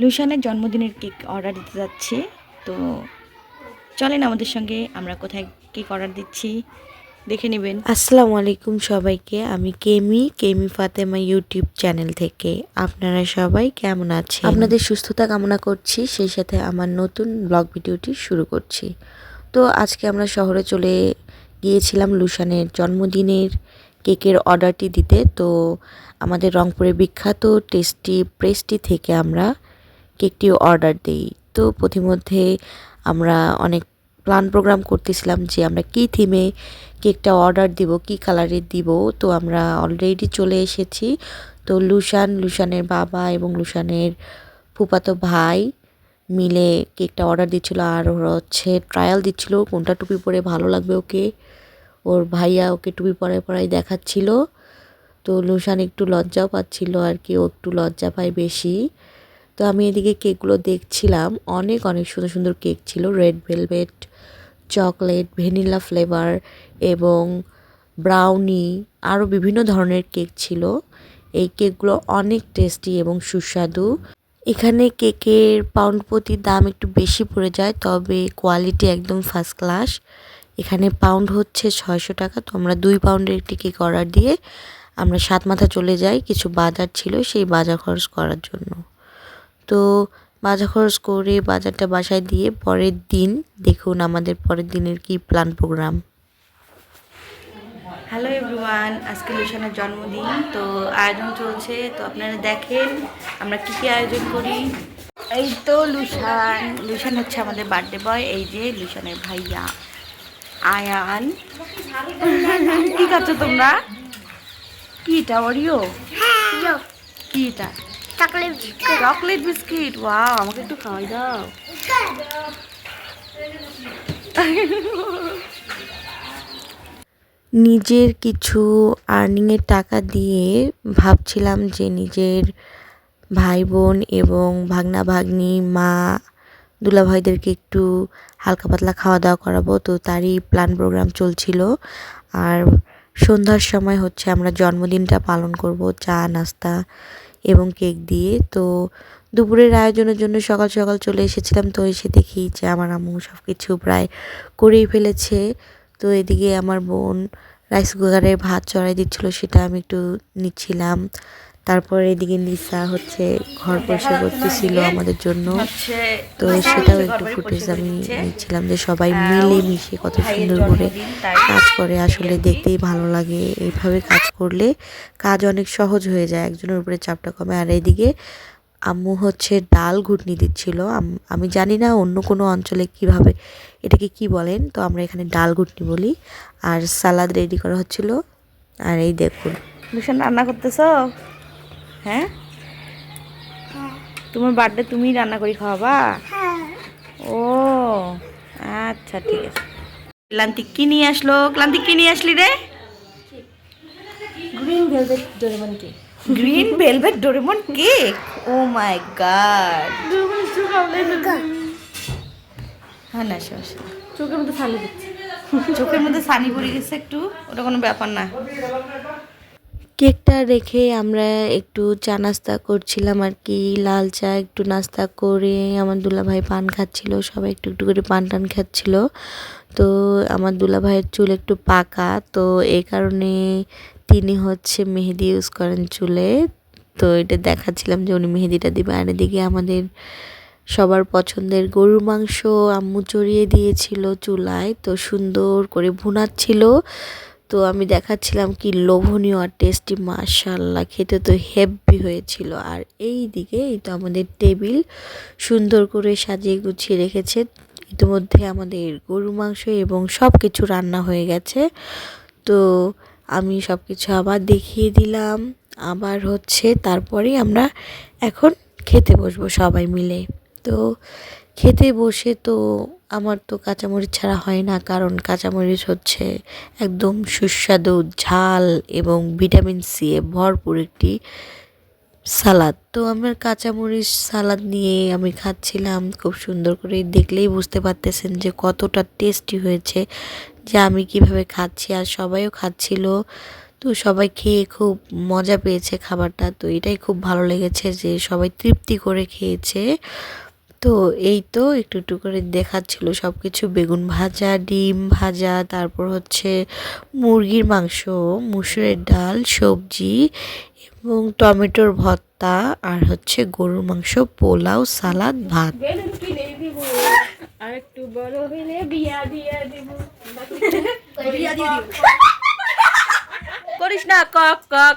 লুসানের জন্মদিনের cake order দিতে যাচ্ছি। তো চলেন আমাদের সঙ্গে আমরা কোথায় কেক অর্ডার দিচ্ছি দেখে নেবেন। আসসালামু আলাইকুম সবাইকে আমি কেমি কেমি ফাতেমা ইউটিউব চ্যানেল থেকে। আপনারা সবাই কেমন আছেন? আপনাদের সুস্থতা কামনা করছি সেই সাথে আমার নতুন ব্লগ ভিডিওটি শুরু করছি। তো আজকে আমরা শহরে চলে গিয়েছিলাম লুসানের জন্মদিনের কেকের অর্ডারটি দিতে। তো আমাদের রংপুরের বিখ্যাত টেস্টি প্রেস্টি থেকে আমরা কেকটি অর্ডার দিই। তো প্রতিমধ্যে আমরা অনেক প্ল্যান প্রোগ্রাম করতেছিলাম যে আমরা কী থিমে কেকটা অর্ডার দিব, কি কালারের দিব। তো আমরা অলরেডি চলে এসেছি। তো লুসান লুসানের বাবা এবং লুসানের ফুপাতো ভাই মিলে কেকটা অর্ডার দিচ্ছিল আর ওরা হচ্ছে ট্রায়াল দিচ্ছিল কোনটা টুপি পরে ভালো লাগবে ওকে। ওর ভাইয়া ওকে টুপি পরে পরাই দেখাচ্ছিল। তো লুসান একটু লজ্জাও পাচ্ছিল আর কি, ও একটু লজ্জা পায় বেশি। তো আমি এদিকে কেকগুলো দেখছিলাম। অনেক অনেক সুন্দর সুন্দর কেক ছিল। Red velvet chocolate vanilla flavour এবং ব্রাউনি আরও বিভিন্ন ধরনের কেক ছিল। এই কেকগুলো অনেক টেস্টি এবং সুস্বাদু। এখানে কেকের পাউন্ড প্রতি দাম একটু বেশি পড়ে যায়, তবে কোয়ালিটি একদম ফার্স্ট ক্লাস এখানে পাউন্ড হচ্ছে ছয়শো টাকা, তো আমরা দুই পাউন্ডের একটি কেক অর্ডার দিয়ে আমরা সাত মাথা চলে যাই। কিছু বাজার ছিল সেই বাজার খরচ করার জন্য। তো বাজার খরচ করে বাজারটা বাসায় দিয়ে পরের দিন দেখুন আমাদের পরের দিনের কি প্ল্যান প্রোগ্রাম হ্যালো এভরিওয়ান আজকে লুসানের জন্মদিন তো আয়োজন চলছে তো আপনারা দেখেন আমরা কী কী আয়োজন করি। এই তো লুসান লুসান হচ্ছে আমাদের বার্থডে বয় এই যে লুসানের ভাইয়া আয়ান। কি খাচ্ছ তোমরা? কি এটা অরিও কি এটা? চকলেট চকলেট বিস্কিট ওয়াও আমাকে একটু খাওয়াই দাও। নিজের কিছু আর্নিংয়ের টাকা দিয়ে ভাবছিলাম যে নিজের ভাই বোন এবং ভাগনা ভাগ্নি মা দুলাভাইদেরকে একটু হালকা পাতলা খাওয়া দাওয়া করাবো। তো তারই প্ল্যান প্রোগ্রাম চলছিল। আর সন্ধ্যার সময় হচ্ছে আমরা জন্মদিনটা পালন করব চা নাস্তা এবং কেক দিয়ে। তো দুপুরের আয়োজনের জন্য সকাল সকাল চলে এসেছিলাম। তো এসে দেখি যে আমার আম্মু সব কিছু প্রায় করেই ফেলেছে। তো এদিকে আমার বোন রাইস কুকারে ভাত চড়াই দিচ্ছিল, সেটা আমি একটু নিচ্ছিলাম। তারপর এদিকে নিসা হচ্ছে ঘর পরিষ্কার করতেছিল আমাদের জন্য। তো সেটাও একটু ফুটেজ আমি নিচ্ছিলাম যে সবাই মিলে মিশে কত সুন্দর করে কাজ করে। আসলে দেখতেই ভালো লাগে এইভাবে কাজ করলে। কাজ অনেক সহজ হয়ে যায় একজনের উপরে চাপটা কমে। আর এদিকে আম্মু হচ্ছে ডাল ঘুটনি দিচ্ছিল। আম- আমি জানি না অন্য কোনো অঞ্চলে কীভাবে এটাকে কি বলেন? তো আমরা এখানে ডাল ঘুটনি বলি। আর সালাদ রেডি করা হচ্ছিল। আর এই দেখুন। ভীষণ রান্না করতেছ? হ্যাঁ? তোমার বার্থডে তুমি রান্না করে খাওয়াবা? হ্যাঁ। ও আচ্ছা ঠিক আছে। ক্লান্তি কি নিয়ে আসলো? ক্লান্তি কি নিয়ে আসলি রে? Green velvet Doraemon cake green velvet Doraemon cake oh my God হ্যাঁ না সমস্যা। চোখের মধ্যে দিচ্ছে চোখের মধ্যে সানি পড়ে গেছে একটু ওটা কোনো ব্যাপার না। কেকটা রেখে আমরা একটু চা নাস্তা করছিলাম আর কি, লাল চা একটু নাস্তা করে আমার দুলাভাই পান খাচ্ছিল, সবাই একটু একটু করে পান টান খাচ্ছিল। তো আমার দুলাভাইয়ের চুল একটু পাকা, তো এই কারণে তিনি হচ্ছে মেহেদি ইউজ করেন চুলে। তো এটা দেখাচ্ছিলাম যে উনি মেহেদিটা দিবে। আর এদিকে আমাদের সবার পছন্দের গরুর মাংস আম্মু চড়িয়ে দিয়েছিল চুলায়, তো সুন্দর করে ভুনাচ্ছিল। তো আমি দেখাচ্ছিলাম কি লোভনীয় আর টেস্টি মাশাল্লাহ খেতে তো হেভি হয়েছিল। আর এই দিকে এই তো আমাদের টেবিল সুন্দর করে সাজিয়ে গুছিয়ে রেখেছে। ইতিমধ্যে আমাদের গরু মাংস এবং সব কিছু রান্না হয়ে গেছে। তো আমি সব কিছু আবার দেখিয়ে দিলাম। আবার হচ্ছে তারপরেই আমরা এখন খেতে বসবো সবাই মিলে। তো খেতে বসে তো আমার তো কাঁচামরিচ ছাড়া হয় না, কারণ কাঁচামরিচ হচ্ছে একদম সুস্বাদু ঝাল এবং ভিটামিন সি এ ভরপুর একটি সালাদ। তো আমার কাঁচামরিচ সালাদ নিয়ে আমি খাচ্ছিলাম, খুব সুন্দর করে দেখলেই বুঝতে পারতেছেন যে কতটা টেস্টি হয়েছে, যে আমি কীভাবে খাচ্ছি আর সবাইও খাচ্ছিল। তো সবাই খেয়ে খুব মজা পেয়েছে খাবারটা, তো এটাই খুব ভালো লেগেছে যে সবাই তৃপ্তি করে খেয়েছে। তো এই তো একটু একটু করে দেখাচ্ছিল সব কিছু বেগুন ভাজা ডিম ভাজা তারপর হচ্ছে মুরগির মাংস মুসুরের ডাল সবজি এবং টমেটোর ভর্তা আর হচ্ছে গরুর মাংস পোলাও সালাদ ভাত। বিয়া দিয়া দিব। করিস না কক কক।